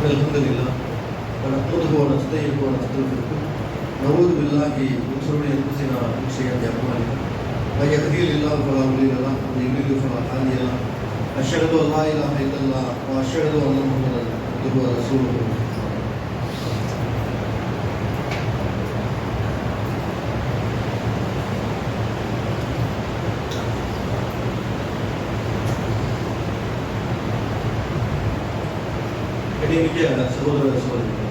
الحمد لله ونحمده ونستعينه ونستغفره نعوذ بالله من شرور انفسنا ومن سيئات اعمالنا من يهديه الله فلا مضل له ومن يضلل فلا هادي له اشهد ان لا اله الا الله واشهد ان محمدا عبده ورسوله கணிமிக்க சகோதர. சகோதரிகள்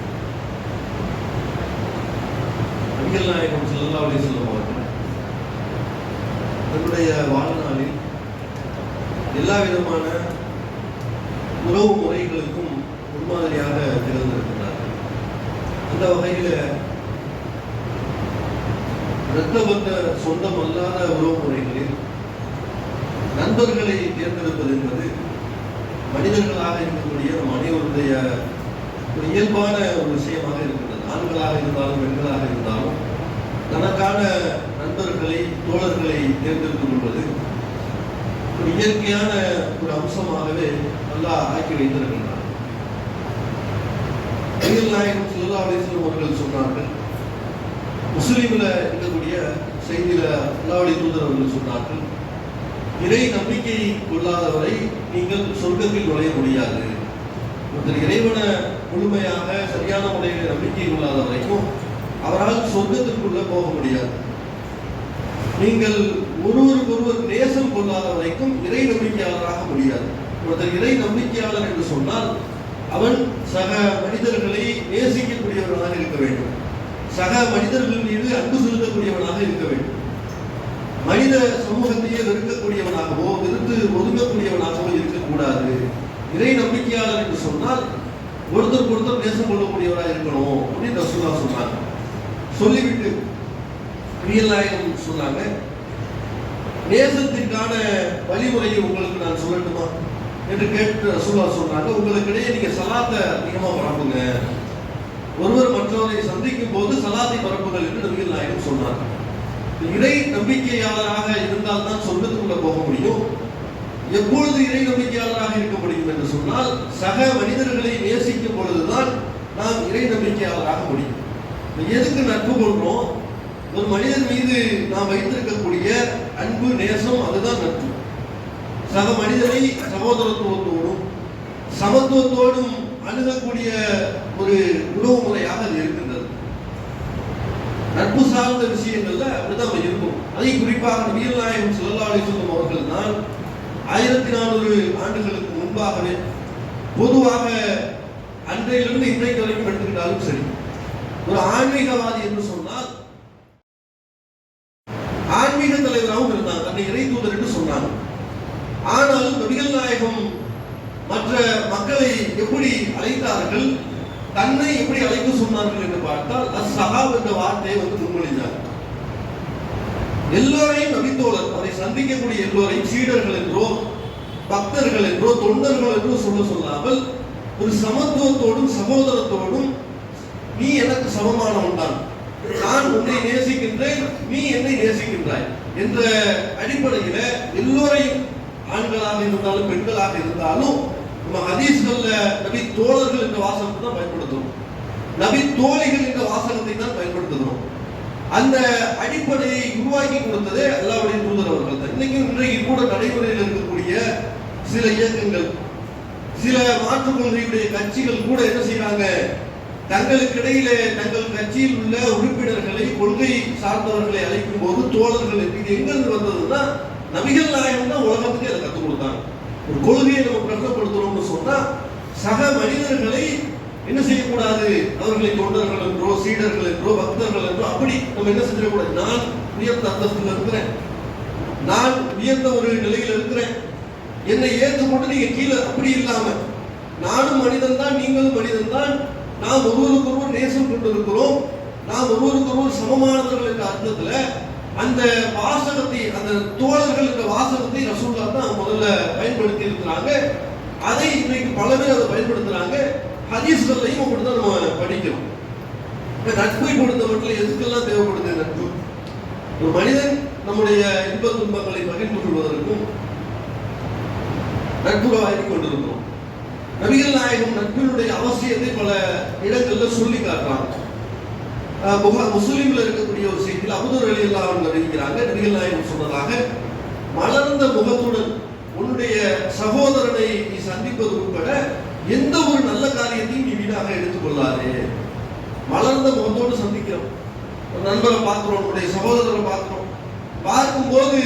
நபிகள் நாயகம் ஸல்லல்லாஹு அலைஹி வஸல்லம் அவர்கள் தன்னுடைய வாழ்நாளில் எல்லா விதமான உறவு முறைகளுக்கும் முன்மாதிரியாக திகழ்ந்திருக்கிறார்கள் அந்த வகையில் இரத்த பந்த சொந்தம் அல்லாத உறவு முறைகளில் நண்பர்களை தேர்ந்தெடுப்பது என்பது மனிதர்களாக இருக்கக்கூடிய மனிதனுடைய ஒரு இயல்பான ஒரு விஷயமாக இருக்கின்றது. ஆண்களாக இருந்தாலும் பெண்களாக இருந்தாலும் தனக்கான நண்பர்களை தோழர்களை தேர்ந்தெடுத்துக் கொள்வது ஒரு இயற்கையான ஒரு அம்சமாகவே நல்லா ஆக்கி வைத்திருக்கின்றார் அகில் நாயகம் ஸல்லல்லாஹு அவர்கள் சொன்னார்கள். முஸ்லீம்ல இருக்கக்கூடிய செய்தியில அல்லாவுடைய தூதர் அவர்கள் சொன்னார்கள். இறை நம்பிக்கை கொள்ளாதவரை நீங்கள் சொர்க்கத்தில் நுழைய முடியாது. ஒருத்தர் இறைவனை முழுமையாக சரியான முறையில் நம்பிக்கை கொள்ளாத வரைக்கும் அவரால் சொர்க்கத்திற்குள்ள போக முடியாது. நீங்கள் ஒருவருக்கொருவர் நேசம் கொள்ளாத வரைக்கும் இறை நம்பிக்கையாளராக முடியாது. ஒருத்தர் இறை நம்பிக்கையாளர் என்று சொன்னால் அவன் சக மனிதர்களை நேசிக்கக்கூடியவனாக இருக்க வேண்டும். சக மனிதர்கள் மீது அன்பு செலுத்தக்கூடியவனாக இருக்க வேண்டும். மனித சமூகத்தையே வெறுக்கக்கூடியவனாகவோ வெறுத்து ஒதுங்கக்கூடியவனாகவோ இருக்கக்கூடாது. இறை நம்பிக்கையாளர் என்று சொன்னால் ஒருத்தருக்கு ஒருத்தர் நேசம் கொள்ளக்கூடியவராக இருக்கணும் அப்படின்னு ரசூலா சொன்னாங்க சொல்லிவிட்டு பிரியல் சொன்னாங்க நேசத்திற்கான வழிமுறையை உங்களுக்கு நான் சொல்லட்டுமா? என்று கேட்டு ரசூலா சொன்னாங்க உங்களுக்கிடையே நீங்க சலாத்தை அதிகமாக பரப்புங்க ஒருவர் மற்றவரை சந்திக்கும் போது சலாத்தை பரப்புங்கள் என்று நபிகள் நாயகம் சொன்னாங்க இறை நம்பிக்கையாளராக இருந்தால் தான் சொர்க்கத்துக்குள்ள போக முடியும். எப்பொழுது இறை நம்பிக்கையாளராக இருக்க முடியும் என்று சொன்னால் சக மனிதர்களை நேசிக்கும் பொழுதுதான் நாம் இறை நம்பிக்கையாளராக முடியும். எதுக்கு நட்பு கொள்றோம்? ஒரு மனிதன் மீது நாம் வைத்திருக்கக்கூடிய அன்பு நேசம் அதுதான் நட்பு. சக மனிதனை சகோதரத்துவத்தோடும் சமத்துவத்தோடும் அணுகக்கூடிய ஒரு உறவு முறையாக அது இருக்கின்றது நட்பு சார்ந்த விஷயங்கள்ல அப்படிதான் இருக்கும். அதை குறிப்பாக வீரநாயகம் நாயகம் சொல்லும் அவர்கள் தான் ஆயிரத்தி நானூறு ஆண்டுகளுக்கு முன்பாகவே பொதுவாக அன்றையிலிருந்து இன்றைக்கு வரைக்கும் எடுத்துக்கிட்டாலும் சரி ஒரு ஆன்மீகவாதி என்று சொன்னால் ஆன்மீக தலைவராகவும் இருந்தாங்க தன்னை இறை தூதர் என்று சொன்னாங்க ஆனாலும் நபிகள் நாயகம் மற்ற மக்களை எப்படி அழைத்தார்கள் தன்னை எப்படி அழைக்க சொன்னார்கள் என்று பார்த்தால் சகாப் என்ற வார்த்தையை வந்து முன்மொழிந்தார். எல்லோரையும் நபித்தோழர் அதை சந்திக்கக்கூடிய எல்லோரையும் சீடர்கள் என்றோ பக்தர்கள் என்றோ தொண்டர்கள் என்றோ சொல்ல சொல்லாமல் ஒரு சமத்துவத்தோடும் சகோதரத்தோடும் நீ எனக்கு சமமானவன் தான் நான் உன்னை நேசிக்கின்றேன் நீ என்னை நேசிக்கின்றாய் என்ற அடிப்படையில எல்லோரையும் ஆண்களாக இருந்தாலும் பெண்களாக இருந்தாலும் நம்ம ஹதீஸ்கள்ல நபி தோழர்கள் என்ற வாசகத்தை தான் பயன்படுத்துவோம் நபி தோழிகள் என்ற வாசகத்தை தான் பயன்படுத்துகிறோம். அந்த அடிப்படையை உருவாக்கி கொடுத்ததே அல்லாவுடைய தூதர் அவர்கள் தான். இன்னைக்கு இன்றைக்கு கூட நடைமுறையில் இருக்கக்கூடிய சில இயக்கங்கள் சில மாற்றுக் கொள்கையுடைய கட்சிகள் கூட என்ன செய்யறாங்க தங்களுக்கு இடையிலே தங்கள் கட்சியில் உள்ள உறுப்பினர்களை கொள்கை சார்ந்தவர்களை அழைக்கும் போது தோழர்கள் இது எங்கிருந்து வந்ததுன்னா நபிகள் நாயகம் தான் உலகத்துக்கு அதை கற்றுக் கொடுத்தாங்க. ஒரு கொள்கையை நம்ம பிரகடனப்படுத்துறோம்னு சொன்னா சக மனிதர்களை என்ன செய்யக்கூடாது? அவர்களை தொண்டர்கள் என்றோ சீடர்கள் என்றோ பக்தர்கள் என்றோ அப்படி நம்ம என்ன செஞ்சிடக்கூடாது? நான் உயர்ந்த அந்தஸ்தில் இருக்கிறேன். நான் உயர்ந்த ஒரு நிலையில் இருக்கிறேன். என்னை ஏற்றுக்கொண்டு நீங்க கீழே அப்படி இல்லாம நானும் மனிதன் தான் நீங்களும் மனிதன் தான். நாம் ஒருவருக்கொருவர் நேசம் கொண்டிருக்கிறோம். நாம் ஒருவருக்கொருவர் சமமானவர்கள் என்ற அர்த்தத்துல அந்த வாசகத்தை அந்த தோழர்கள் என்ற வாசகத்தை ரசூல்லா தான் முதல்ல பயன்படுத்தி இருக்கிறாங்க அதை இன்னைக்கு பல பேர் அதை பயன்படுத்துறாங்க. ஹதீஸ்கள்லையும் அப்படிதான் நம்ம படிக்கிறோம் இப்போ நட்பை பொறுத்தவரையில் எதுக்கெல்லாம் தேவைப்படுது நட்பு ஒரு மனிதன் நம்முடைய இன்ப துன்பங்களை பகிர்ந்து கொள்வதற்கும் நட்புறவாகி கொண்டிருக்கிறோம். நபிகள் நாயகம் நட்பினுடைய அவசியத்தை பல இடங்களில் சொல்லி காட்டுறாங்க. புகா முஸ்லீம்ல இருக்கக்கூடிய ஒரு செய்தியில் அபுதூர் அலி அல்லா அவங்க அறிவிக்கிறாங்க நபிகள் நாயகம் சொன்னதாக மலர்ந்த முகத்துடன் உன்னுடைய சகோதரனை நீ சந்திப்பது உட்பட எந்த ஒரு நல்ல காரியத்தையும் நீ வீணாக எடுத்துக்கொள்ளாதே. மலர்ந்த முகத்தோடு சந்திக்கிறோம். ஒரு நண்பரை பார்க்கிறோம் உடைய சகோதரரை பார்க்கிறோம். பார்க்கும்போது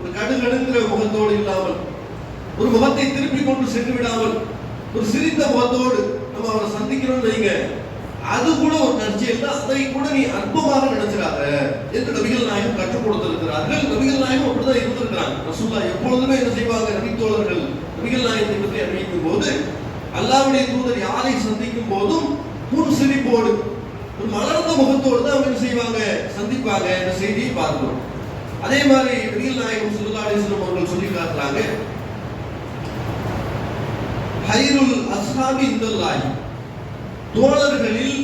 ஒரு கடுகடுங்கிற முகத்தோடு இல்லாமல் ஒரு முகத்தை திருப்பி கொண்டு சென்று விடாமல் ஒரு சிரித்த முகத்தோடு நம்ம அவரை சந்திக்கிறோம் வைங்க. அது கூட ஒரு நற்செயல் தான் அதை கூட நீ அற்பமாக நினைச்சிடாத. என்று நபிகள் நாயகம் கற்றுக் கொடுத்திருக்கிறார்கள். நபிகள் நாயகம் அப்படிதான் இருந்திருக்கிறாங்க. ரசூல்லா எப்பொழுதுமே என்ன செய்வாங்க? நபித்தோழர்கள் நபிகள் நாயகத்தை பற்றி அறிவிக்கும் போது அல்லாவுடைய தூதர் யாரை சந்திக்கும் போதும் முன் சிரிப்போடு ஒரு மலர்ந்த முகத்தோடு தான் அவங்க செய்வாங்க? சந்திப்பாங்க என்ற செய்தியை பார்க்கிறோம். அதே மாதிரி நபிகள் நாயகம் சுல்லா அவர்கள் சொல்லி காட்டுறாங்க ஹைருல் அஸ்ஹாபி இந்தல்லாய் தோழர்களில்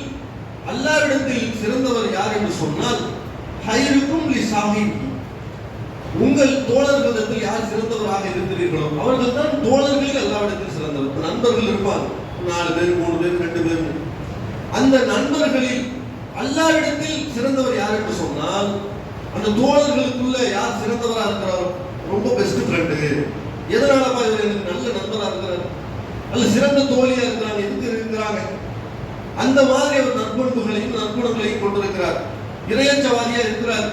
அல்லாவிடத்தில் சிறந்தவர் யார் என்று சொன்னால் ஹைருக்கும் லி சாஹிபி உங்கள் தோழர்களிடத்தில் யார் சிறந்தவராக இருக்கிறீர்களோ அவர்கள் தான் தோழர்களில் எல்லாவிடத்தில் சிறந்தவர். நண்பர்கள் இருப்பார் நாலு பேர் மூணு பேர் ரெண்டு பேர். அந்த நண்பர்களில் எல்லாவிடத்தில் சிறந்தவர் யார் என்று சொன்னால் அந்த தோழர்களுக்குள்ள யார் சிறந்தவரா இருக்கிறாரோ ரொம்ப பெஸ்ட் ஃப்ரெண்டு எதனாலப்பா இவர் எனக்கு நல்ல நண்பரா இருக்கிறார்? அல்ல சிறந்த தோழியா இருக்கிறாங்க எதுக்கு இருக்கிறாங்க? அந்த மாதிரி அவர் நற்பண்புகளையும் நற்குணங்களையும் கொண்டிருக்கிறார். இறையச்சவாதியா இருக்கிறார்.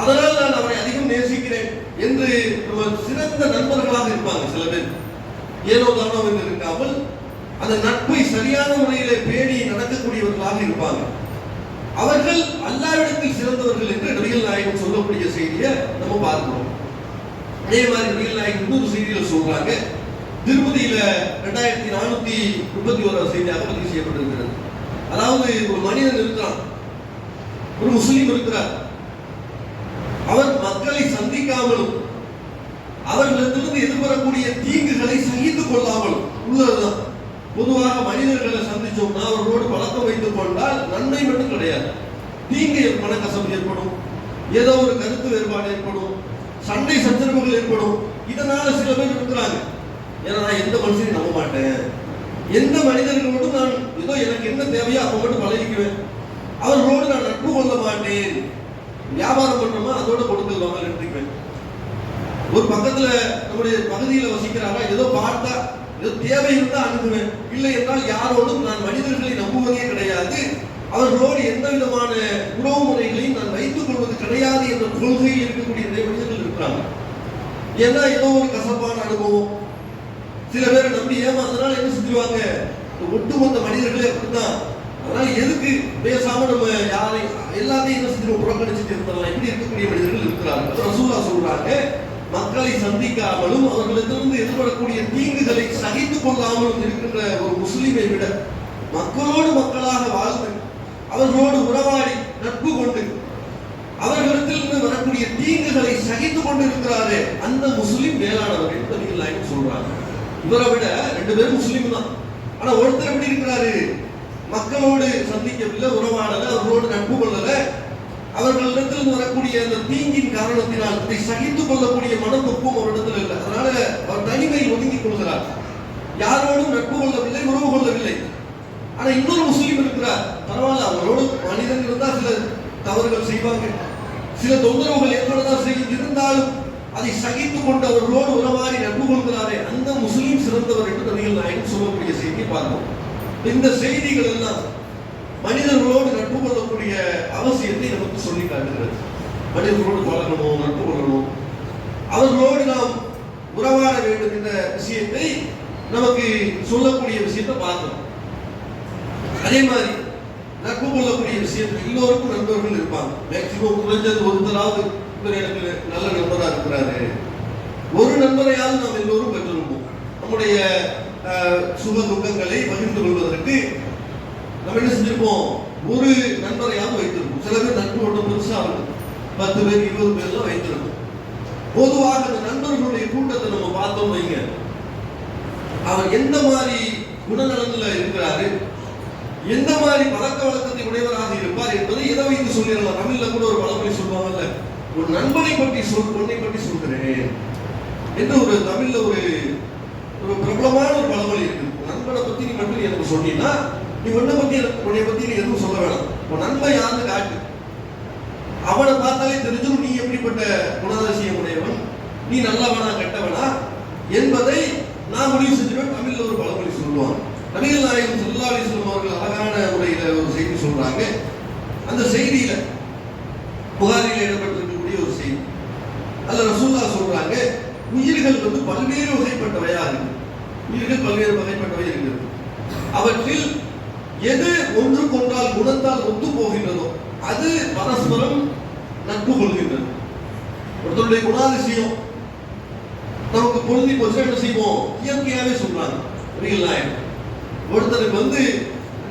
அதனால் நான் அவரை அதிகம் நேசிக்கிறேன் என்று நம்ம சிறந்த நண்பர்களாக இருப்பாங்க சில பேர். ஏனோ தானோ என்று இருக்காமல் அந்த நட்பை சரியான முறையிலே பேணி நடக்கக்கூடியவர்களாக இருப்பாங்க. அவர்கள் அல்லாவிடத்தில் சிறந்தவர்கள் என்று நபிகள் நாயகம் சொல்லக்கூடிய செய்தியை நம்ம பார்க்கிறோம். அதே மாதிரி நபிகள் நாயகம் இன்னொரு செய்தியில் சொல்றாங்க. திருப்பதியில ரெண்டாயிரத்தி நானூத்தி முப்பத்தி ஓராவது செய்தியாக பதிவு செய்யப்பட்டிருக்கிறது. அதாவது ஒரு மனிதன் இருக்கிறான். ஒரு முஸ்லீம் இருக்கிறார். அவர் மக்களை சந்திக்காமலும் அவர்களிடத்திலிருந்து எதிர்வரக்கூடிய தீங்குகளை சகித்துக் கொள்ளாமலும். உள்ளதுதான். பொதுவாக மனிதர்களை சந்திச்சோம்னா அவர்களோடு பழக்கம் வைத்துக் கொண்டால் நன்மை மட்டும் கிடையாது. தீங்கு மனக்கசம் ஏற்படும். ஏதோ ஒரு கருத்து வேறுபாடு ஏற்படும். சண்டை சச்சரவுகள் ஏற்படும். இதனால சில பேர் இருக்கிறாங்க. ஏன்னா நான் எந்த மனுஷனையும் நம்ப மாட்டேன். எந்த மனிதர்களோடும் நான் ஏதோ எனக்கு என்ன தேவையோ அவங்க மட்டும் பழகிக்குவேன். அவர்களோடு நான் நட்பு கொள்ள மாட்டேன். வியாபாரம் பண்றோமா அதோட கொடுக்கல் வாங்கல் எடுத்துக்குவேன் ஒரு பக்கத்துல நம்முடைய பகுதியில வசிக்கிறாங்க ஏதோ பார்த்தா ஏதோ தேவை இருந்தா அணுகுவேன். இல்லை என்றால் யாரோடும் நான் மனிதர்களை நம்புவதே கிடையாது. அவர்களோடு எந்த விதமான உறவு முறைகளையும் நான் வைத்துக் கொள்வது கிடையாது என்ற கொள்கையில் இருக்கக்கூடிய நிறைய மனிதர்கள் இருக்கிறாங்க. ஏன்னா ஏதோ ஒரு கசப்பான அனுபவம். சில பேரை நம்பி ஏமாந்தனால என்ன செஞ்சுவாங்க ஒட்டுமொத்த மனிதர்களே அப்படித்தான். அதனால எதுக்கு பேசாம நம்ம யாரை எல்லாத்தையும் என்ன செஞ்சிருவோம்? புறக்கணிச்சுட்டு இருந்தலாம் எப்படி இருக்கக்கூடிய மனிதர்கள் இருக்கிறார்கள்? ரசூலா சொல்றாங்க மக்களை சந்திக்காமலும் அவர்களிடத்திலிருந்து எதிர்படக்கூடிய தீங்குகளை சகித்துக் கொள்ளாமலும் இருக்கின்ற ஒரு முஸ்லிமை விட மக்களோடு மக்களாக வாழ்ந்து அவர்களோடு உறவாடி நட்பு கொண்டு அவர்களிடத்திலிருந்து வரக்கூடிய தீங்குகளை சகித்துக் கொண்டு இருக்கிறாரே அந்த முஸ்லீம் மேலானவர் என்று சொல்றாங்க. இவரை விட ரெண்டு பேரும் முஸ்லீம் தான். ஆனா ஒருத்தர் எப்படி இருக்கிறாரு? மக்களோடு சந்திக்கவில்லை உறவாடல அவர்களோடு நட்பு கொள்ளல. அவர்களிடத்தில் வரக்கூடிய அந்த தீங்கின் காரணத்தினால் அதை சகித்துக் கொள்ளக்கூடிய மனப்பக்குவம் அவரிடத்தில் இல்லை. அதனால அவர் தனிமையில் ஒதுங்கிக் கொள்கிறார். யாரோடும் நட்பு கொள்ளவில்லை உறவு கொள்ளவில்லை. ஆனா இன்னொரு முஸ்லீம் இருக்கிறார். பரவாயில்ல அவரோடு மனிதன் இருந்தால் சில தவறுகள் செய்வாங்க சில தொந்தரவுகள் ஏற்படதான் செய்யும். இருந்தாலும் அதை சகித்துக் கொண்டு அவர்களோடு உறவாடி நட்பு கொள்கிறாரே அந்த முஸ்லீம் சிறந்தவர் என்று நபிகள் நாயகம் சொல்லக்கூடிய செய்தியை பார்ப்போம். இந்த செய்திகள் எல்லாம் மனிதர்களோடு நட்பு கொள்ளக்கூடிய அவசியத்தை நமக்கு சொல்லி காட்டுகிறது. மனிதர்களோடு பழகணும் நட்பு கொள்ளணும்? அவர்களோடு நாம் உறவாட வேண்டும் என்ற விஷயத்தை நமக்கு சொல்லக்கூடிய விஷயத்தை பார்க்கணும் அதே மாதிரி நட்பு கொள்ளக்கூடிய விஷயத்தில் எல்லோருக்கும் நண்பர்கள் இருப்பாங்க. மேக்சிமம் குறைஞ்சது ஒருத்தராவது இவர் எனக்கு நல்ல நண்பராக இருக்கிறாரு. ஒரு நண்பரையாவது நாம் எல்லோரும் பெற்றிருப்போம். நம்முடைய சுக துக்கங்களை பகிர்ந்து கொள்வதற்கு நம்ம என்ன செஞ்சிருப்போம்? ஒரு நண்பரையாவது வைத்திருக்கும் சில பேர் நட்பு மட்டும் பெருசா இருக்கும் பத்து பேர் இருபது பேர்லாம் வைத்திருக்கும் பொதுவாக அந்த நண்பர்களுடைய கூட்டத்தை நம்ம பார்த்தோம் வைங்க. அவர் எந்த மாதிரி குணநலனில் இருக்கிறாரு? எந்த மாதிரி பழக்க வழக்கத்தை உடையவராக இருப்பார் என்பதை எதை வைத்து சொல்லிடலாம். தமிழ்ல கூட ஒரு பழமொழி சொல்லுவாங்கல்ல ஒரு நண்பனை பற்றி சொல் பொண்ணை பற்றி சொல்கிறேன் என்று ஒரு தமிழ்ல ஒரு ஒரு பிரபலமான ஒரு பழமொழி இருக்குது நண்பனை பத்தி நீ மட்டும் எனக்கு சொன்னீங்கன்னா நீ உன்னை பத்தி எனக்கு உன்னை பத்தி நீ எதுவும் சொல்ல வேணாம். உன் நண்பன் யாருன்னு காட்டு. அவனை பார்த்தாலே தெரிஞ்சிடும் நீ எப்படிப்பட்ட குணாதிசயம் உடையவன் நீ நல்லவனா கெட்டவனா என்பதை நான் முடிவு செஞ்சிருவேன் தமிழ்ல ஒரு பழமொழி சொல்லுவான் நபிகள் நாயகம் ஸல்லல்லாஹு அலைஹி அவர்கள் அழகான முறையில ஒரு செய்தி சொல்றாங்க. அந்த செய்தியில புகார் இடம்பெற்றிருக்கக்கூடிய ஒரு செய்தி அதுல ரசூல்லா சொல்றாங்க உயிர்கள் வந்து பல்வேறு வகைப்பட்டவையா இருக்கு உயிர்கள் பல்வேறு வகைப்பட்டவை இருக்கிறது அவற்றில் எது ஒன்று கொண்டால் குணத்தால் ஒத்து போகின்றதோ அது பரஸ்பரம் நட்பு கொள்கின்றது. ஒருத்தருடைய குணாதிசயம் நமக்கு பொருந்தி போச்சு என்ன செய்வோம்? இயற்கையாவே சொல்றாங்க. ரியல் நாயகம் ஒருத்தருக்கு வந்து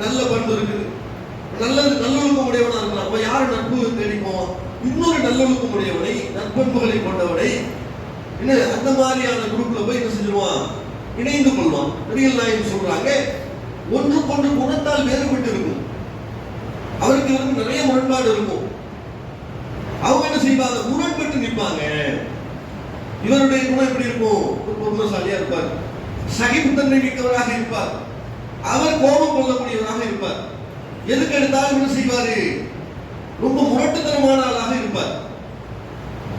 நல்ல பண்பு இருக்குது. நல்லது நல்லொழுக்கம் உடையவனா இருக்கலாம் அப்ப யாரு நட்பு தேடிப்போம் இன்னொரு நல்லொழுக்கம் உடையவனை நற்பண்புகளை கொண்டவனை என்ன அந்த மாதிரியான குரூப்ல போய் என்ன செஞ்சிருவான்? இணைந்து கொள்வான். ரியல் நாயகம் சொல்றாங்க ஒன்றுக்கொன்று குணத்தால் வேறுபட்டு இருக்கும் அவருக்கு இவருக்கு நிறைய முரண்பாடு இருக்கும். அவங்க என்ன செய்வாங்க? முரண்பட்டு நிற்பாங்க. இவருடைய குணம் எப்படி இருக்கும்? ஒரு பொறுமைசாலியா இருப்பார். சகிப்புத்தன்மை மிக்கவராக இருப்பார். அவர் கோபம் கொள்ளக்கூடியவராக இருப்பார். எதுக்கு எடுத்தாலும் என்ன செய்வாரு? ரொம்ப முரட்டுத்தனமான ஆளாக இருப்பார்.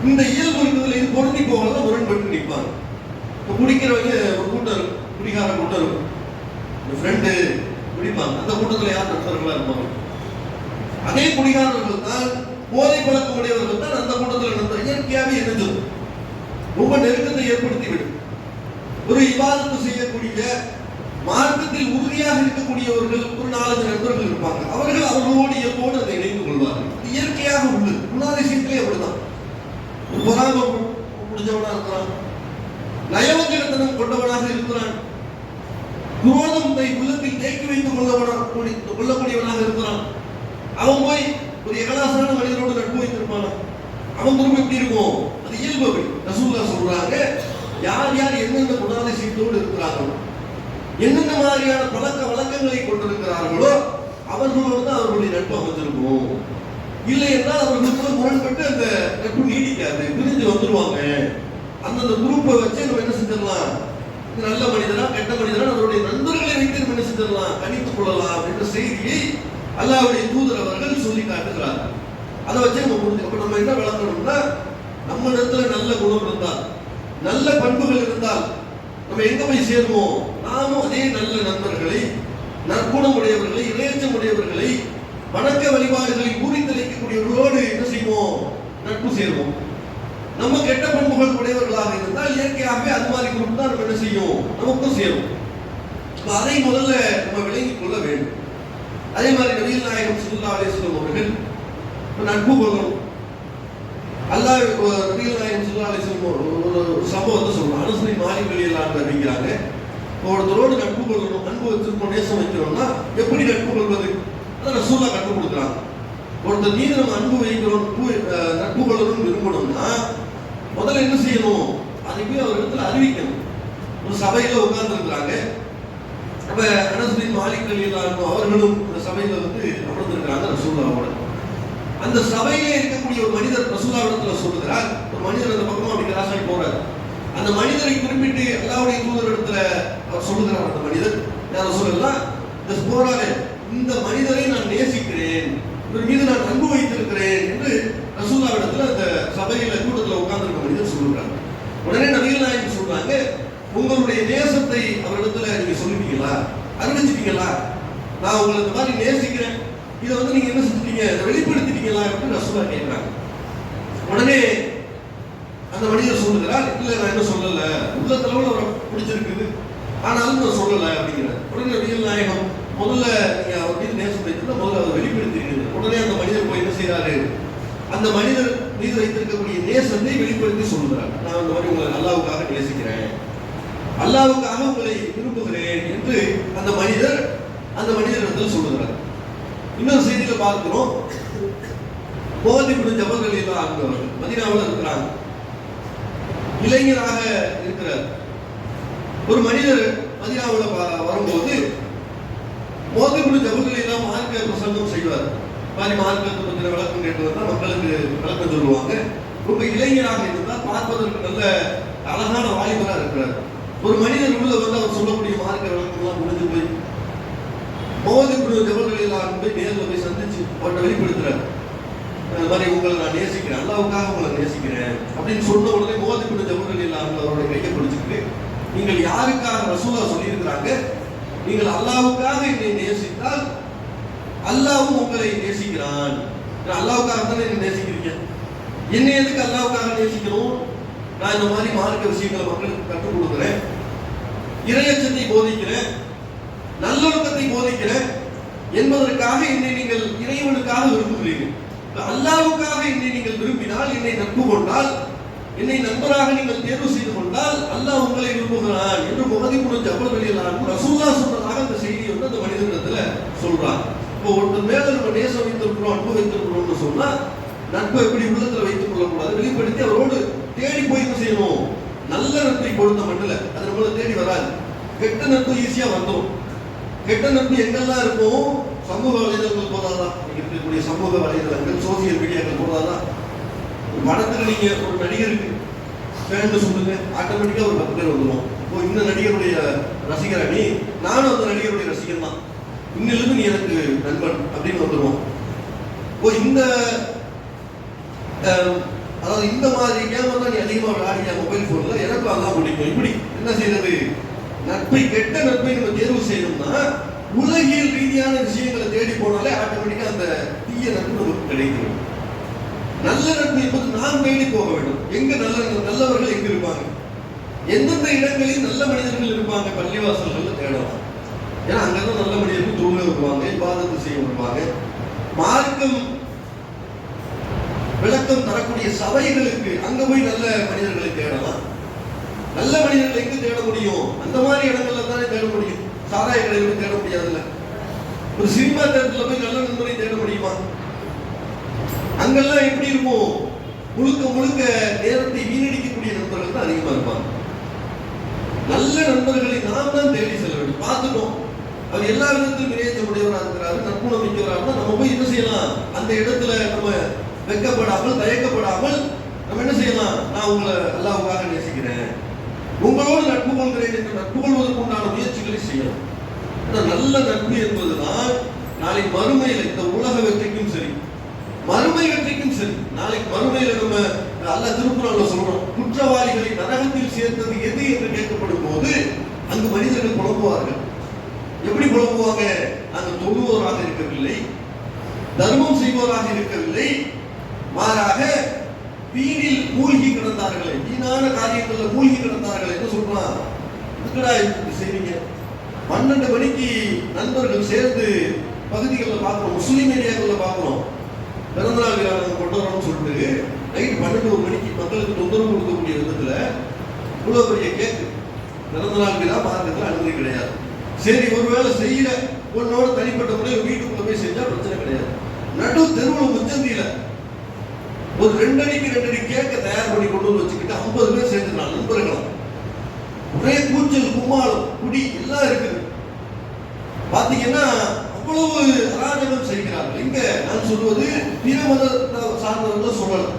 இந்த இயல்பு இருக்கிறதுல இது பொருந்தி போகலாம் முரண்பட்டு நிற்பாங்க இப்போ குடிக்கிறவங்க ஒரு கூட்டம் இருக்கும் குடிகார கூட்டம் இருக்கும். இந்த ஃப்ரெண்டு குடிப்பாங்க. அந்த கூட்டத்தில் யார் நண்பர்களாக இருப்பாங்க? அதே குடிகாரர்கள் தான் போதை பழக்கம் உடையவர்கள் தான் அந்த கூட்டத்தில் நண்பர் இயற்கையாகவே இணைஞ்சிடும் ரொம்ப நெருக்கத்தை ஏற்படுத்திவிடும். ஒரு விவாதத்தை செய்யக்கூடிய மார்க்கத்தில் உறுதியாக இருக்கக்கூடியவர்கள் ஒரு நாலஞ்சு நண்பர்கள் இருப்பாங்க. அவர்கள் அவர்களோடு இயல்போடு அதை இணைந்து கொள்வார்கள். இது இயற்கையாக உள்ளது. குணாதிசயத்திலே அப்படிதான் ஒரு பொறாம முடிஞ்சவனா இருக்கிறான் நயவஞ்சகத்தனம் கொண்டவனாக இருக்கிறான். குரோதத்தை உள்ளத்தில் தேக்கி வைத்துக் கொள்ளவனாக கொள்ளக்கூடியவனாக இருக்கிறான். அவன் போய் ஒரு எகலாசான மனிதனோடு நட்பு வைத்திருப்பானா? அவன் குடும்பம் எப்படி இருக்கும் அது இயல்பு அப்படி. ரசூல்லா சொல்றாங்க யார் யார் எந்தெந்த குணாதிசயத்தோடு இருக்கிறார்களோ என்னென்ன மாதிரியான பழக்க வழக்கங்களை கொண்டிருக்கிறார்களோ அவர்களோடு தான் அவர்களுடைய நட்பு அமைஞ்சிருக்கும் இல்லை என்றால் அவர்களுக்கு முரண்பட்டு அந்த நட்பு நீடிக்காது பிரிஞ்சு வந்துருவாங்க. அந்தந்த குரூப்பை வச்சு நம்ம என்ன செஞ்சிடலாம்? இது நல்ல மனிதனா கெட்ட மனிதனா நம்மளுடைய நண்பர்களை வைத்து நம்ம என்ன செஞ்சிடலாம்? கணித்துக் கொள்ளலாம் என்ற செய்தியை அல்லாவுடைய தூதர் அவர்கள் சொல்லி காட்டுகிறார். அதை வச்சு நம்ம புரிஞ்சு அப்ப நம்ம என்ன விளக்கணும்னா நம்ம இடத்துல நல்ல குணம் இருந்தால் நல்ல பண்புகள் இருந்தால் நம்ம எங்க போய் சேருவோம் நாமும் அதே நல்ல நண்பர்களை நற்குணம் உடையவர்களை இறையச்சம் உடையவர்களை வணக்க வழிபாடுகளை பூரித்தளிக்கக்கூடியவர்களோடு என்ன செய்வோம்? நட்பு சேருவோம். நம்ம கெட்ட பண்புகள் உடையவர்களாக இருந்தால் இயற்கையாகவே அது மாதிரி குரூப் தான் நம்ம என்ன செய்யும்? நமக்கும் சேரும். அதை முதல்ல நம்ம விளங்கிக் கொள்ள வேண்டும். அதே மாதிரி நவீன நாயகம் சுல்லா அலேஸ்வரம் அவர்கள் நட்பு கொள்ளணும் அல்லாஹ் நவீன நாயகம் சுல்லா அலேஸ்வரம் ஒரு சம்பவத்தை சொல்லணும் அனுசரி மாறி வெளியெல்லாம் அப்படிங்கிறாங்க ஒருத்தரோடு நட்பு கொள்ளணும் அன்பு வச்சிருக்கோம் நேசம் வைக்கிறோம்னா எப்படி நட்பு கொள்வது? அதை ரசூல்லா கற்றுக் கொடுக்குறாங்க. ஒருத்தர் மீது நம்ம அன்பு வைக்கிறோம் நட்பு- அஹ் நட்பு கொள்ளணும்னு விரும்பணும்னா முதல்ல என்ன செய்யணும்? அதை போய் அவர் இடத்துல அறிவிக்கணும். ஒரு சபையில உட்கார்ந்து இருக்கிறாங்க அப்ப அனஸ்பின் மாலிக் அலி அவர்களும் இந்த சபையில வந்து அமர்ந்திருக்கிறாங்க ரசூல்லாவோட அந்த சபையிலே இருக்கக்கூடிய ஒரு மனிதர் ரசூலாவிடத்துல சொல்லுகிறார். ஒரு மனிதர் அந்த பக்கமா அப்படி கிராசாய் போறார். அந்த மனிதரை குறிப்பிட்டு அல்லாவுடைய தூதரிடத்துல அவர் சொல்லுகிறார் அந்த மனிதர். யார சொல்லலாம் இந்த போறாரு இந்த மனிதரை நான் நேசிக்கிறேன். இவர் மீது நான் அன்பு வைத்திருக்கிறேன் என்று ரசூல்லாவிடத்துல அந்த சபையில கூட்டத்தில் உட்கார்ந்துருக்க மனிதர் சொல்லுறாங்க உடனே நபிகள் நாயகம் சொல்றாங்க உங்களுடைய நேசத்தை அவரிடத்துல நீங்க சொல்லிட்டீங்களா? அறிவிச்சிட்டீங்களா? நான் உங்களை இந்த மாதிரி நேசிக்கிறேன். இதை வந்து நீங்க என்ன செஞ்சிட்டீங்க? வெளிப்படுத்திட்டீங்களா? அப்படின்னு ரசூலா கேட்கிறாங்க உடனே அந்த மனிதர் சொல்லுகிறார் இல்லை நான் என்ன சொல்லல. உள்ளத்துல அவரை பிடிச்சிருக்குது. ஆனாலும் நான் சொல்லல அப்படிங்கிறார். உடனே நபிகள் நாயகம் முதல்ல நீங்க அவர் மீது நேசம் வைத்திருந்தா முதல்ல அதை வெளிப்படுத்திருக்கிறது உடனே அந்த மனிதர் போய் என்ன செய்யறாரு அந்த மனிதர் மீது வைத்திருக்கக்கூடிய நேசத்தை வெளிப்படுத்தி சொல்லுகிறார். நான் அந்த மாதிரி உங்களை அல்லாவுக்காக நேசிக்கிறேன். அல்லாவுக்காக உங்களை விரும்புகிறேன் என்று அந்த மனிதர் அந்த மனிதரிடத்தில் சொல்லுகிறார். இன்னொரு செய்தியில பார்க்கிறோம். போதி ஜபல்கள் எல்லாம் ஆகிறவர்கள் மதினாவில் இருக்கிறாங்க. இளைஞராக இருக்கிறார். ஒரு மனிதர் மதினாவில் வ- வரும்போது முடிஞ்ச அவர்கள் எல்லாம் மார்க்க பிரசங்கம் செய்வார். மாதிரி மார்க்கத்தை பற்றின விளக்கம் கேட்டு வந்தால் மக்களுக்கு விளக்கம் சொல்லுவாங்க. ரொம்ப இளைஞராக இருந்தால் பார்ப்பதற்கு நல்ல அழகான வாலிபரா இருக்கிறார். ஒரு மனிதர் உள்ள வந்து அவர் சொல்லக்கூடிய மார்க்க விளக்கம்லாம் முடிஞ்சு போய் மோதி குழு ஜபல்களில் போய் நேரில் போய் சந்திச்சு அவர்கிட்ட வெளிப்படுத்துறாரு. இந்த மாதிரி உங்களை நான் நேசிக்கிறேன். அல்லாவுக்காக உங்களை நேசிக்கிறேன் அப்படின்னு சொன்ன உடனே மோதி குழு ஜபல்களில் அவருடைய கையை பிடிச்சிட்டு நீங்கள் யாருக்காக ரசூலா சொல்லியிருக்கிறாங்க? நீங்கள் அல்லாவுக்காக என்னை நேசித்தால் அல்லாவும் உங்களை நேசிக்கிறான். அல்லாவுக்காக தானே நேசிக்கிறீங்க? என்னை எதுக்கு அல்லாவுக்காக நேசிக்கணும் நான் இந்த மாதிரி மார்க்க விஷயங்களை மக்களுக்கு கற்றுக் கொடுக்குறேன். இரையச்சத்தை போதிக்கிறேன். நல்லொழுக்கத்தை போதிக்கிறேன். என்பதற்காக என்னை நீங்கள் இறைவனுக்காக விரும்புகிறீர்கள். அல்லாவுக்காக என்னை நீங்கள் விரும்பினால் என்னை நட்பு கொண்டால் என்னை நண்பராக நீங்கள் தேர்வு செய்து கொண்டால் அல்லாஹ் உங்களை விரும்புகிறான் என்று முகதிப்புடன் ஜபல் வெளியிலான ரசூல்லா சொன்னதாக அந்த செய்தி வந்து அந்த மனிதனிடத்துல சொல்றான் இப்போ ஒன்று மேல நம்ம நேசம் வைத்திருக்கிறோம் அன்பு வைத்திருக்கிறோம்னு சொன்னா நட்பு எப்படி உள்ளத்துல வைத்துக் கொள்ளக்கூடாது? வெளிப்படுத்தி அவரோடு தேடி போய் செய்யணும்? நல்ல நட்பை கொடுத்த மட்டும் அது நம்மள தேடி வராது. கெட்ட நட்பு ஈஸியா வந்துடும் கெட்ட நட்பு எங்கெல்லாம் இருக்கும் சமூக வலைதளங்கள் போதாதான் இருக்கக்கூடிய சமூக வலைதளங்கள் சோசியல் மீடியாக்கள் போதாதான் ஒரு படத்துல நீங்க ஒரு நடிகருக்கு ஃபேன் சொல்லுங்க ஆட்டோமேட்டிக்கா ஒரு பத்து பேர் வந்துடும் இப்போ இந்த நடிகருடைய ரசிகர் அணி நானும் அந்த நடிகருடைய ரசிகர் தான் இன்னிலிருந்து நீ எனக்கு நண்பன் அப்படின்னு வந்துடுவோம் ஓ இந்த அதாவது இந்த மாதிரி கேம் தான் நீ அதிகமாக விளையாடிய மொபைல் ஃபோன்ல எனக்கும் அதான் பிடிக்கும். இப்படி என்ன செய்யறது நட்பை கெட்ட நட்பை நம்ம தேர்வு செய்யணும்னா உலகியல் ரீதியான விஷயங்களை தேடி போனாலே ஆட்டோமேட்டிக்காக அந்த தீய நட்பு நமக்கு கிடைக்கும். நல்ல நட்பு என்பது நாம் தேடி போக வேண்டும். எங்க நல்ல நல்லவர்கள் எங்க இருப்பாங்க? எந்தெந்த இடங்களில் நல்ல மனிதர்கள் இருப்பாங்க? பள்ளிவாசல்கள் தேடலாம். ஏன்னா அங்கதான் நல்ல மனிதர்கள் தூங்க வருவாங்க இபாதத்து செய்ய வருவாங்க மார்க்கம் விளக்கம் தரக்கூடிய சபைகளுக்கு அங்க போய் நல்ல மனிதர்களை தேடலாம். நல்ல மனிதர்களை எங்க தேட முடியும்? அந்த மாதிரி இடங்கள்ல தானே தேட முடியும். சாராய கடைகளும் தேட முடியாதுல்ல. ஒரு சினிமா தேட்டத்துல போய் நல்ல நண்பரை தேட முடியுமா? அங்கெல்லாம் எப்படி இருக்கும் முழுக்க முழுக்க நேரத்தை வீணடிக்கக்கூடிய நண்பர்கள் தான் அதிகமா இருப்பாங்க. நல்ல நண்பர்களை நாம் தான் தேடி செல்ல வேண்டும். பார்த்துட்டோம். அவர் எல்லா விதத்திலும் இணையத்தமுடையவராக இருக்கிறாரு. நற்குணம் மிக்கவராக நம்ம போய் என்ன செய்யலாம்? அந்த இடத்துல நம்ம வெக்கப்படாமல் தயக்கப்படாமல் நம்ம என்ன செய்யலாம்? நான் உங்களை அல்லாவுக்காக நேசிக்கிறேன். உங்களோடு நட்பு கொள்கிறேன் என்று நட்பு கொள்வதற்கு உண்டான முயற்சிகளை செய்யலாம் நல்ல நட்பு என்பதுதான் நாளை மறுமையில் இந்த உலக வெற்றிக்கும் சரி. மறுமை வெற்றிக்கும் சரி. நாளைக்கு மறுமையில நம்ம அல்ல திருக்குறள்ல சொல்றோம் குற்றவாளிகளை நரகத்தில் சேர்த்தது எது என்று கேட்கப்படும் போது அங்கு மனிதர்கள் குழம்புவார்கள் எப்படி புலம்புவாங்க? நாங்கள் தொழுவோராக இருக்கவில்லை. தர்மம் செய்வோராக இருக்கவில்லை. மாறாக வீணில் மூழ்கி கிடந்தார்களே வீணான காரியங்களில் மூழ்கி கிடந்தார்கள் என்ன சொல்றான் இதுக்கடா இப்படி செய்வீங்க? பன்னெண்டு மணிக்கு நண்பர்கள் சேர்ந்து பகுதிகளில் பார்க்குறோம் முஸ்லீம் ஏரியாக்களில் பார்க்குறோம் பிறந்தநாள் விழா நாங்கள் கொண்டாடுறோம்னு சொல்லிட்டு நைட் பன்னெண்டு ஒரு மணிக்கு மக்களுக்கு தொந்தரவு கொடுக்கக்கூடிய விதத்தில் இவ்வளோ பெரிய கேக்கு. பிறந்தநாள் விழா பார்க்கறதுல அனுமதி கிடையாது. சரி ஒருவேளை செய்யல உன்னோட தனிப்பட்ட முறையில் வீட்டுக்குள்ள போய் செஞ்சா பிரச்சனை கிடையாது. நடு தெருவில் முச்சந்தியில ஒரு ரெண்டு அடிக்கு ரெண்டு அடி கேட்க தயார் பண்ணி கொண்டு வந்து வச்சுக்கிட்டு ஐம்பது பேர் சேர்ந்துக்கலாம் நண்பர்களாம் ஒரே கூச்சல் கும்மாளம் குடி எல்லாம் இருக்குது. பாத்தீங்கன்னா அவ்வளவு அராஜகம் செய்கிறார்கள். இங்க நான் சொல்வது பிற மதத்தை சார்ந்தவர்கள் சொல்லலாம்.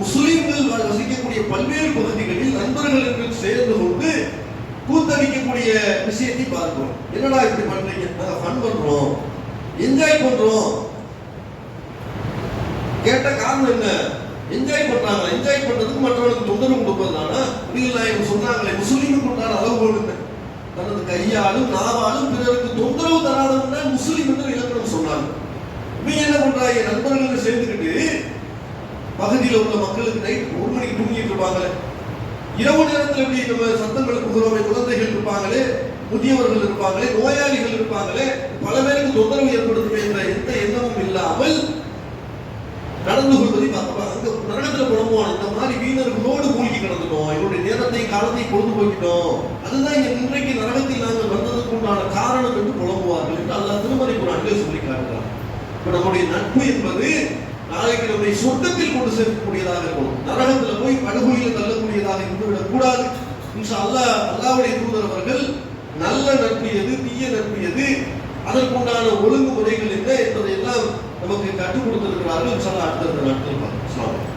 முஸ்லிம்கள் வசிக்கக்கூடிய பல்வேறு பகுதிகளில் நண்பர்கள் சேர்ந்து கொண்டு கூத்தடிக்கக்கூடிய விஷயத்தை பார்க்கிறோம். என்னடா இப்படி பண்றீங்க? நாங்க ஃபன் பண்றோம். என்ஜாய் பண்றோம். கேட்ட காரணம் என்ன? என்ஜாய் பண்றாங்க என்ஜாய் பண்றதுக்கு மற்றவனுக்கு தொந்தரவு கொடுப்பதுனால இவங்க சொன்னாங்களே முஸ்லீமுக்கு உண்டான அளவுகோல் என்ன தனது கையாலும் நாவாலும் பிறருக்கு தொந்தரவு தராதவங்க முஸ்லீம் என்று இலக்கணம் சொன்னாங்க. இவங்க என்ன பண்றாங்க நண்பர்கள் சேர்ந்துக்கிட்டு பகுதியில் உள்ள மக்களுக்கு நைட் ஒரு மணிக்கு தூங்கிட்டு இருப்பாங்களே. இரவு நேரத்தில் எப்படி நம்ம சத்தம் எழுப்புகிறோமே குழந்தைகள் இருப்பாங்களே முதியவர்கள் இருப்பாங்களே நோயாளிகள் இருப்பாங்களே பல பேருக்கு தொந்தரவு ஏற்படுத்தும் என்ற எந்த எண்ணமும் இல்லாமல் நடந்து கொள்வதை பார்த்தோம் அங்க நரகத்துல புலம்புவான். இந்த மாதிரி வீணர்களோடு மூழ்கி கிடந்துட்டோம். இவருடைய நேரத்தை காலத்தை பொழுது போக்கிட்டோம் அதுதான் இங்க இன்றைக்கு நரகத்தில் நாங்கள் வந்ததற்கு உண்டான காரணம் என்று குழம்புவார்கள் என்று அல்லாஹ் திருமறை குரானிலே சொல்லி காட்டுகிறார் இப்ப நம்முடைய நட்பு என்பது நாளைக்கு நம்மை சொர்க்கத்தில் கொண்டு சேர்க்கக்கூடியதாக இருக்கும். நரகத்துல போய் படுகொலியில் தள்ளக்கூடியதாக இருந்து விடக்கூடாது இன்ஷா அல்லாஹ் தூதர் அவர்கள் நல்ல நட்பு எது தீய நட்பு எது அதற்குண்டான ஒழுங்குமுறைகள் என்ன என்பதை எல்லாம் நமக்கு கற்றுக் கொடுத்திருக்கிறார்கள். அடுத்த நாட்கள்